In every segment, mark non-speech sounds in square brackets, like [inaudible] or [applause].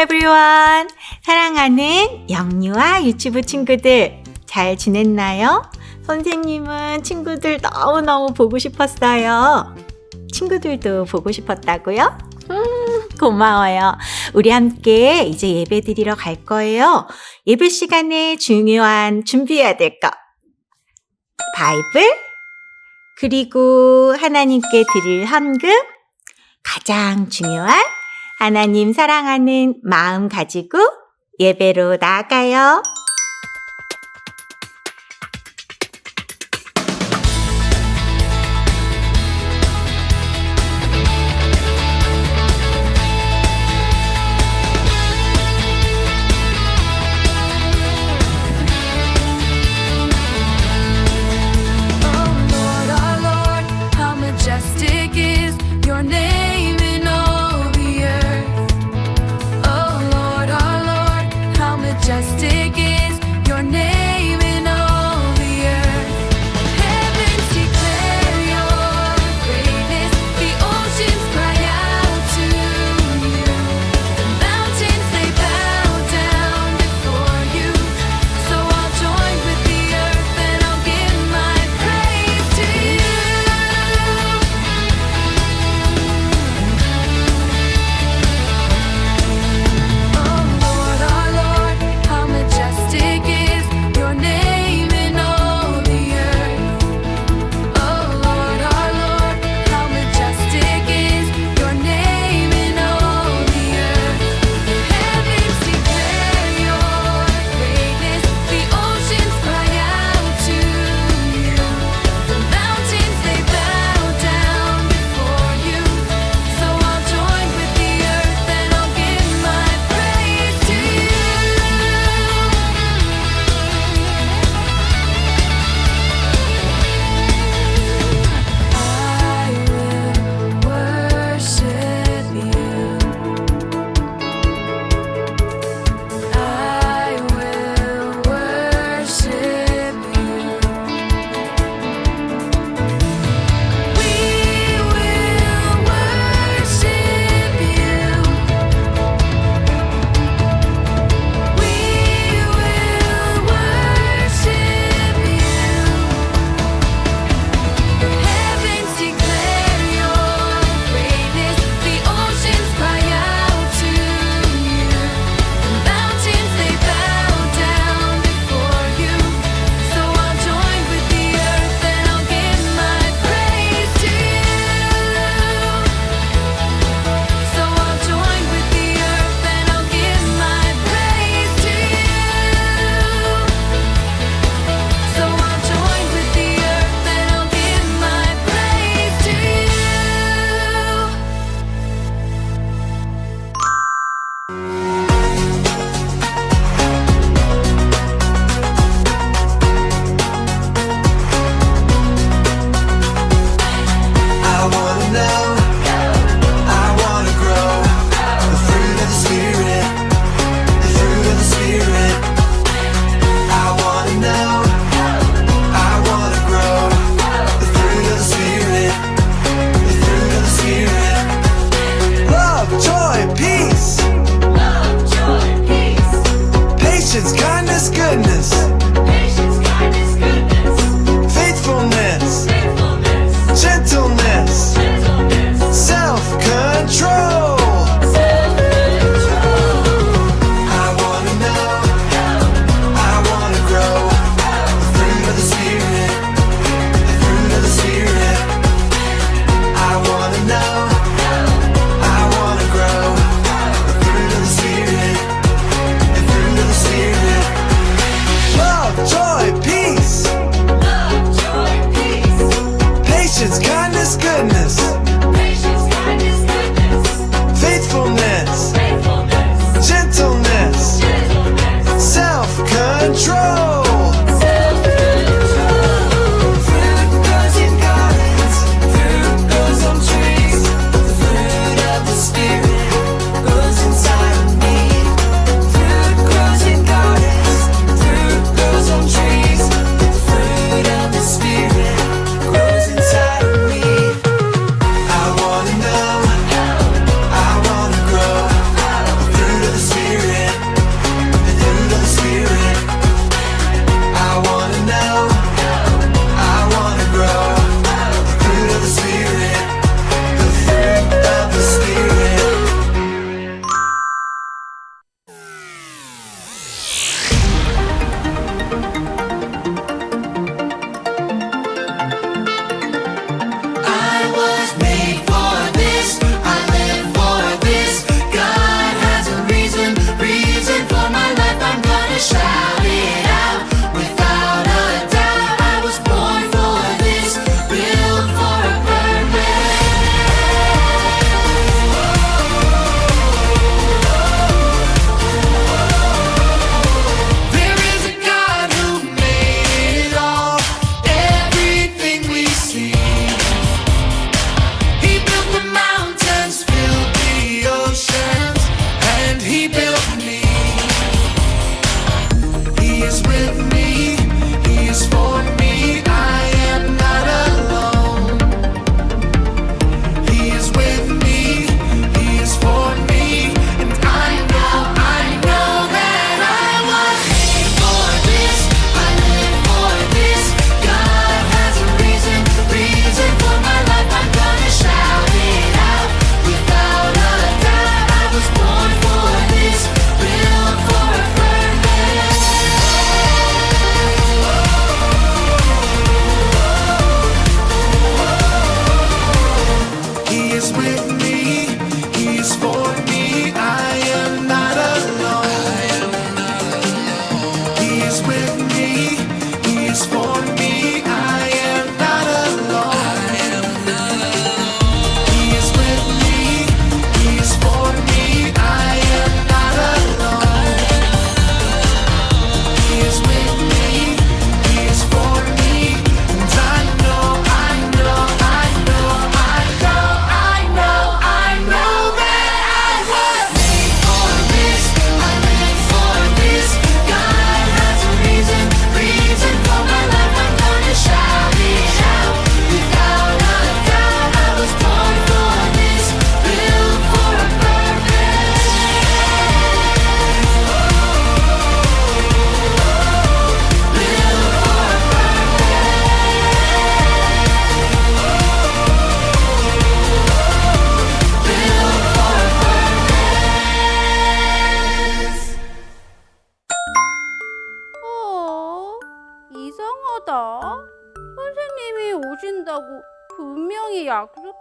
everyone! 사랑하는 영유아 유튜브 친구들, 잘 지냈나요? 선생님은 친구들 너무너무 보고 싶었어요. 친구들도 보고 싶었다고요? 음, 고마워요. 우리 함께 이제 예배 드리러 갈 거예요. 예배 시간에 중요한 준비해야 될 것. 바이블, 그리고 하나님께 드릴 헌금, 가장 중요한 하나님 사랑하는 마음 가지고 예배로 나아가요.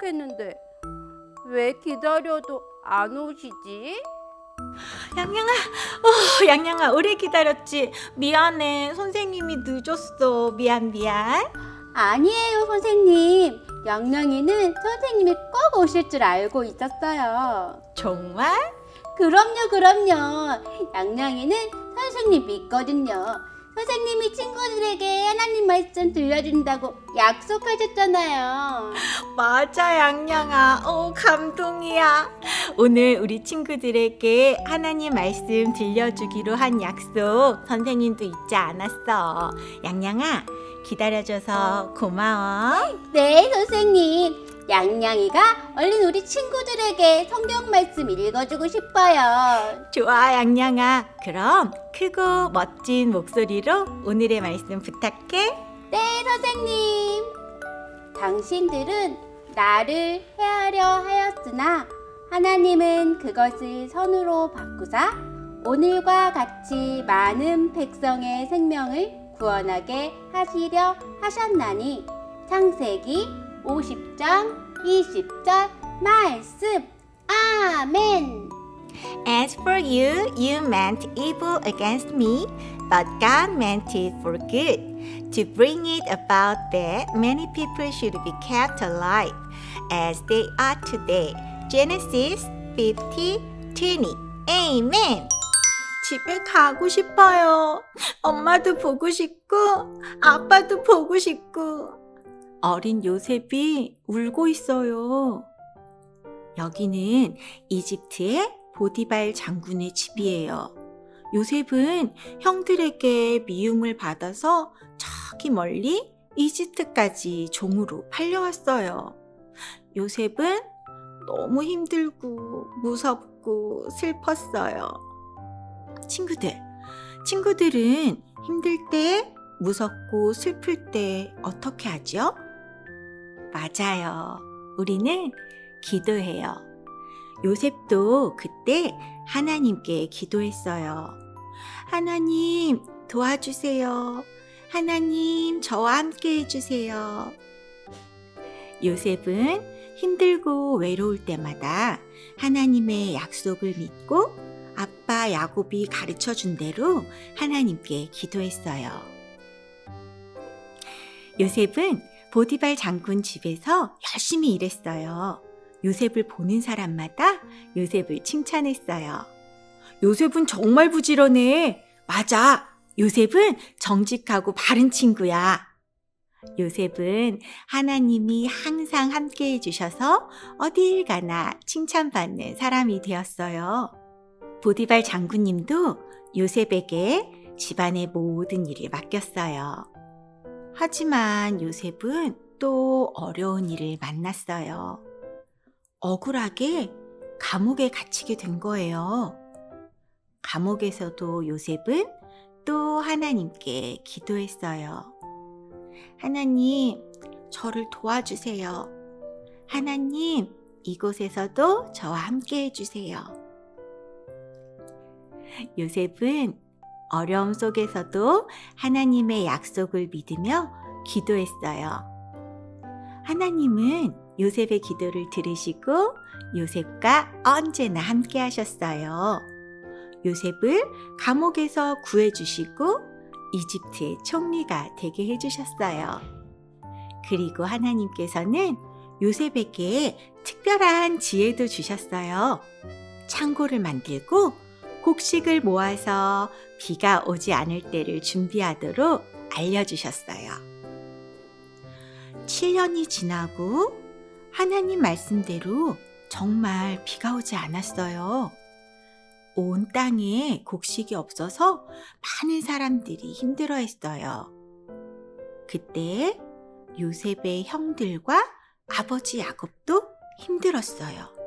했는데 왜 기다려도 안 오시지? 양양아, 어, 양양아, 오래 기다렸지? 미안해. 선생님이 늦었어. 미안, 미안. 아니에요, 선생님. 양양이는 선생님이 꼭 오실 줄 알고 있었어요. 정말? 그럼요, 그럼요. 양양이는 선생님 믿거든요. 선생님이 친구들에게 하나님 말씀 들려준다고 약속하셨잖아요. 맞아, 양양아. 어, 감동이야. 오늘 우리 친구들에게 하나님 말씀 들려주기로 한 약속 선생님도 잊지 않았어. 양양아, 기다려줘서 고마워. 네, 선생님. 양양이가 얼른 우리 친구들에게 성경 말씀 읽어주고 싶어요. 좋아, 양양아. 그럼 크고 멋진 목소리로 오늘의 말씀 부탁해. 네, 선생님. 당신들은 나를 해하려 하였으나 하나님은 그것을 선으로 바꾸사 오늘과 같이 많은 백성의 생명을 구원하게 하시려 하셨나니 창세기 50장 20절 말씀 아멘. As for you, you meant evil against me, but God meant it for good, to bring it about that many people should be kept alive, as they are today. Genesis 50, 20. Amen. 집에 가고 싶어요. 엄마도 보고 싶고, 아빠도 보고 싶고. 어린 요셉이 울고 있어요. 여기는 이집트의 보디발 장군의 집이에요. 요셉은 형들에게 미움을 받아서 저기 멀리 이집트까지 종으로 팔려왔어요. 요셉은 너무 힘들고 무섭고 슬펐어요. 친구들, 친구들은 힘들 때, 무섭고 슬플 때 어떻게 하죠? 맞아요. 우리는 기도해요. 요셉도 그때 하나님께 기도했어요. 하나님, 도와주세요. 하나님, 저와 함께 해주세요. 요셉은 힘들고 외로울 때마다 하나님의 약속을 믿고 아빠 야곱이 가르쳐 준 대로 하나님께 기도했어요. 요셉은 보디발 장군 집에서 열심히 일했어요. 요셉을 보는 사람마다 요셉을 칭찬했어요. 요셉은 정말 부지런해. 맞아. 요셉은 정직하고 바른 친구야. 요셉은 하나님이 항상 함께 해주셔서 어딜 가나 칭찬받는 사람이 되었어요. 보디발 장군님도 요셉에게 집안의 모든 일을 맡겼어요. 하지만 요셉은 또 어려운 일을 만났어요. 억울하게 감옥에 갇히게 된 거예요. 감옥에서도 요셉은 또 하나님께 기도했어요. 하나님, 저를 도와주세요. 하나님, 이곳에서도 저와 함께 해주세요. 요셉은 어려움 속에서도 하나님의 약속을 믿으며 기도했어요. 하나님은 요셉의 기도를 들으시고 요셉과 언제나 함께 하셨어요. 요셉을 감옥에서 구해주시고 이집트의 총리가 되게 해주셨어요. 그리고 하나님께서는 요셉에게 특별한 지혜도 주셨어요. 창고를 만들고 곡식을 모아서 비가 오지 않을 때를 준비하도록 알려주셨어요. 7년이 지나고 하나님 말씀대로 정말 비가 오지 않았어요. 온 땅에 곡식이 없어서 많은 사람들이 힘들어 했어요. 그때 요셉의 형들과 아버지 야곱도 힘들었어요.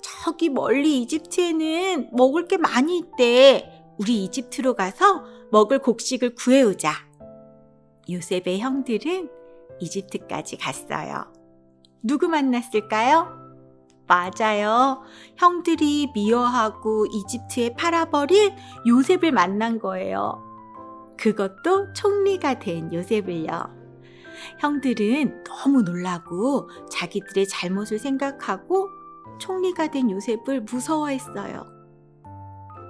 저기 멀리 이집트에는 먹을 게 많이 있대. 우리 이집트로 가서 먹을 곡식을 구해오자. 요셉의 형들은 이집트까지 갔어요. 누구 만났을까요? 맞아요. 형들이 미워하고 이집트에 팔아버린 요셉을 만난 거예요. 그것도 총리가 된 요셉을요. 형들은 너무 놀라고 자기들의 잘못을 생각하고 총리가 된 요셉을 무서워했어요.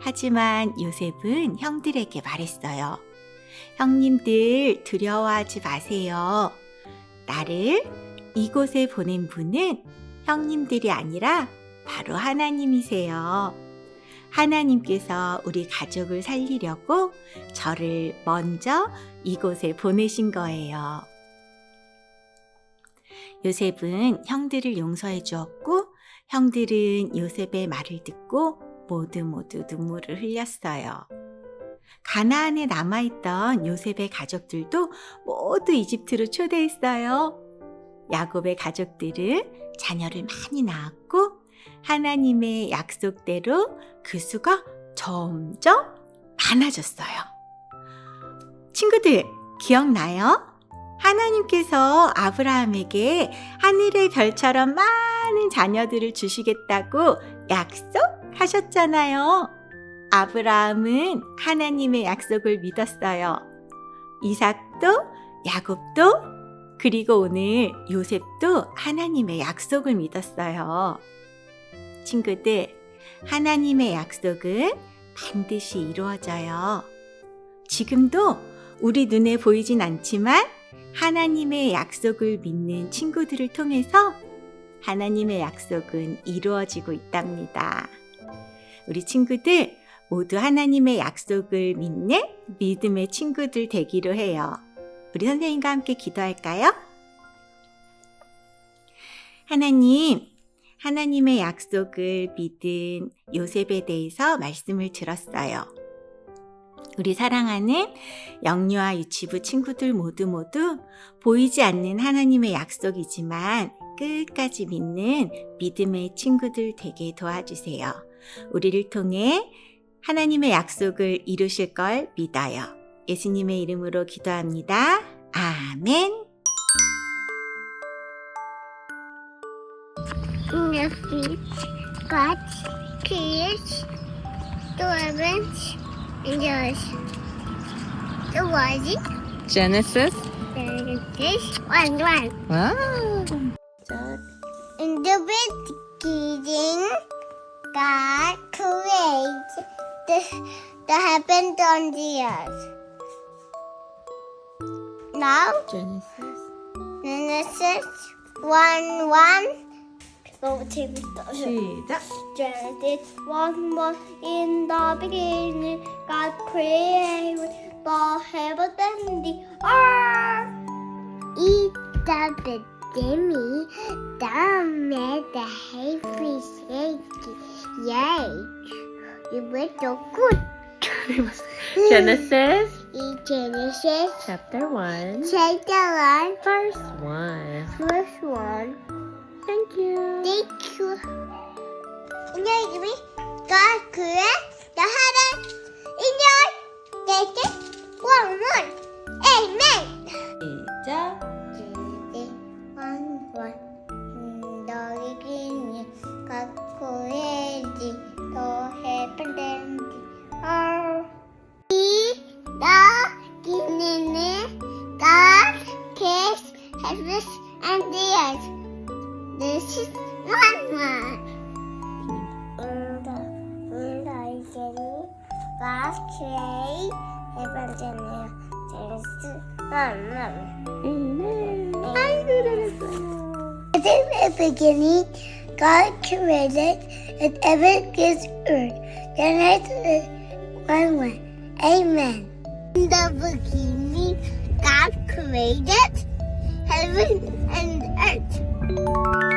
하지만 요셉은 형들에게 말했어요. 형님들 두려워하지 마세요. 나를 이곳에 보낸 분은 형님들이 아니라 바로 하나님이세요. 하나님께서 우리 가족을 살리려고 저를 먼저 이곳에 보내신 거예요. 요셉은 형들을 용서해 주었고 형들은 요셉의 말을 듣고 모두 모두 눈물을 흘렸어요. 가나안에 남아있던 요셉의 가족들도 모두 이집트로 초대했어요. 야곱의 가족들은 자녀를 많이 낳았고 하나님의 약속대로 그 수가 점점 많아졌어요. 친구들, 기억나요? 하나님께서 아브라함에게 하늘의 별처럼 많은 자녀들을 주시겠다고 약속하셨잖아요. 아브라함은 하나님의 약속을 믿었어요. 이삭도, 야곱도, 그리고 오늘 요셉도 하나님의 약속을 믿었어요. 친구들, 하나님의 약속은 반드시 이루어져요. 지금도 우리 눈에 보이진 않지만 하나님의 약속을 믿는 친구들을 통해서 하나님의 약속은 이루어지고 있답니다. 우리 친구들 모두 하나님의 약속을 믿는 믿음의 친구들 되기로 해요. 우리 선생님과 함께 기도할까요? 하나님, 하나님의 약속을 믿은 요셉에 대해서 말씀을 들었어요. 우리 사랑하는 영유아 유치부 친구들 모두 모두 보이지 않는 하나님의 약속이지만 끝까지 믿는 믿음의 친구들 되게 도와주세요. 우리를 통해 하나님의 약속을 이루실 걸 믿어요. 예수님의 이름으로 기도합니다. 아멘. Creates the heavens the. So was it? Genesis. Genesis 1 1. Wow. In the beginning, God created the, the heavens on the earth. Now, Genesis. Genesis 1 1. 너무 재밌다. 시작. Genesis 1 1 In the beginning, God created the heaven and the earth. 이 beginning, 다음에 the heavy shaky. Yay! 이번도 good. [laughs] Genesis 이 Genesis chapter 1, chapter 1, verse 1. verse 1. Thank you. Thank you. And now give the headache. In your day, one, one. Amen. Ita. 알았어. In the beginning, God created and ever gives earth. Then I said, one one. Amen. In the beginning, God created heaven and earth.